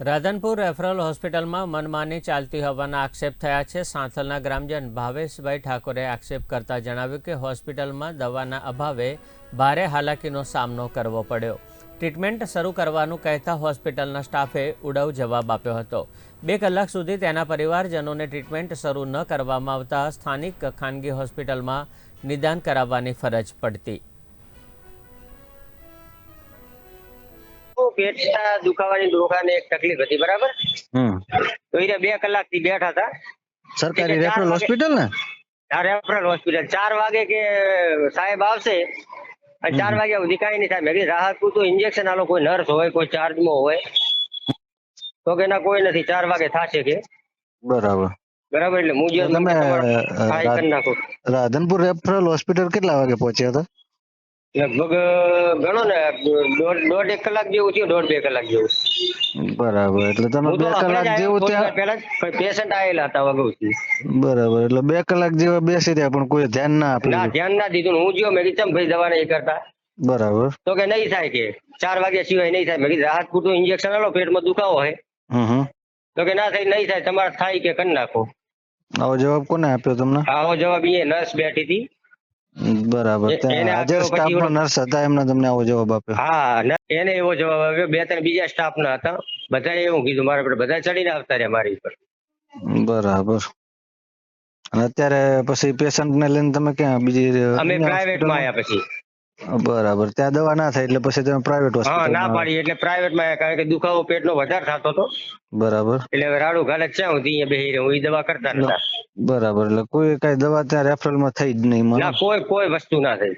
Radhanpur referral હોસ્પિટલમાં મનમાની ચાલતી હોવાના આક્ષેપ થયા છે. સાંથલના ગ્રામજન ભાવેશભાઈ ઠાકોરે આક્ષેપ કરતા જણાવ્યું કે હોસ્પિટલમાં દવાના અભાવે ભારે હાલાકીનો સામનો કરવો પડ્યો. ટ્રીટમેન્ટ શરૂ કરવાનું કહેતા હોસ્પિટલના સ્ટાફે ઉડવ જવાબ આપ્યો હતો. બે કલાક સુધી તેના પરિવારજનોને ટ્રીટમેન્ટ શરૂ ન કરવામાં આવતા સ્થાનિક ખાનગી હોસ્પિટલમાં નિદાન કરાવવાની ફરજ પડતી. પેટના દુખાવાની દુખાને એક તકલીફ હતી બરાબર? તો એ બે કલાકથી બેઠા હતા. સરકારી રેફરલ હોસ્પિટલ ને? રેફરલ હોસ્પિટલ ચાર વાગે કે સાહેબ આવશે અને ચાર વાગ્યા સુધી કઈ નહીં થાય. મેં રાહત પૂરતું ઇન્જેક્શન આલો કોઈ નર્સ હોય કોઈ ચાર્જમાં હોય તો કે ના કોઈ નથી. ચાર વાગે થશે કે. બરાબર. બરાબર એટલે હું જે તમે, નાખો. રાધનપુર રેફરલ હોસ્પિટલ કેટલા વાગે પહોંચ્યા હતા? લગભગ ગણો ને દોઢ દોઢ એક કલાક જેવું થયું દોઢ બે કલાક જેવું. બરાબર એટલે તમે બે કલાક જેવું ત્યાં પેલા પેશન્ટ આવેલા હતા અગાઉથી બરાબર એટલે બે કલાક જેવા બેસી રહ્યા પણ કોઈ ધ્યાન ના ના ધ્યાન ના દીધું હું જો મેં કીધું ભાઈ દવા નહીં કરતા? બરાબર. તો કે નહીં થાય કે ચાર વાગ્યા સિવાય નહીં થાય. મેં કીધું રાહત પૂરતું ઇન્જેક્શન આલો પેટમાં દુખાવો હોય તો કે ના થાય નહીં થાય તમારે થાય કે કરી નાખો. આવો જવાબ કોને આપ્યો તમને? આવો જવાબ એ નર્સ બેઠી હતી. બરાબર. હાજર પછી નર્સ હતા એમને તમને આવો જવાબ આપ્યો. હા એને એવો જવાબ આપ્યો બે ત્રણ બીજા સ્ટાફ ના હતા બધાએ એવું કીધું મારા પર બધા ચડીને આવતા રહ્યા મારી પર બરાબર. અને અત્યારે પછી પેશન્ટ ને લઈને તમે ક્યાં બીજી અમે અન્ય પ્રાઇવેટમાં hospital આવ્યા પછી. બરાબર. ત્યાં દવા ના થાય એટલે પછી તમે પ્રાઇવેટ હા ના પાડી એટલે પ્રાઇવેટમાં કારણ કે દુખાવો પેટનો વધારે થતો હતો. બરાબર. એટલે હવે રાડું ઘાલે ક્યાં સુધી અહીંયા બેહી રહ્યો? હું ઈ દવા કરતા નતા. બરાબર એટલે કોઈ કઈ દવા ત્યાં રેફરલમાં થઈ જ નહીં ના કોઈ કોઈ વસ્તુ ના થઈ.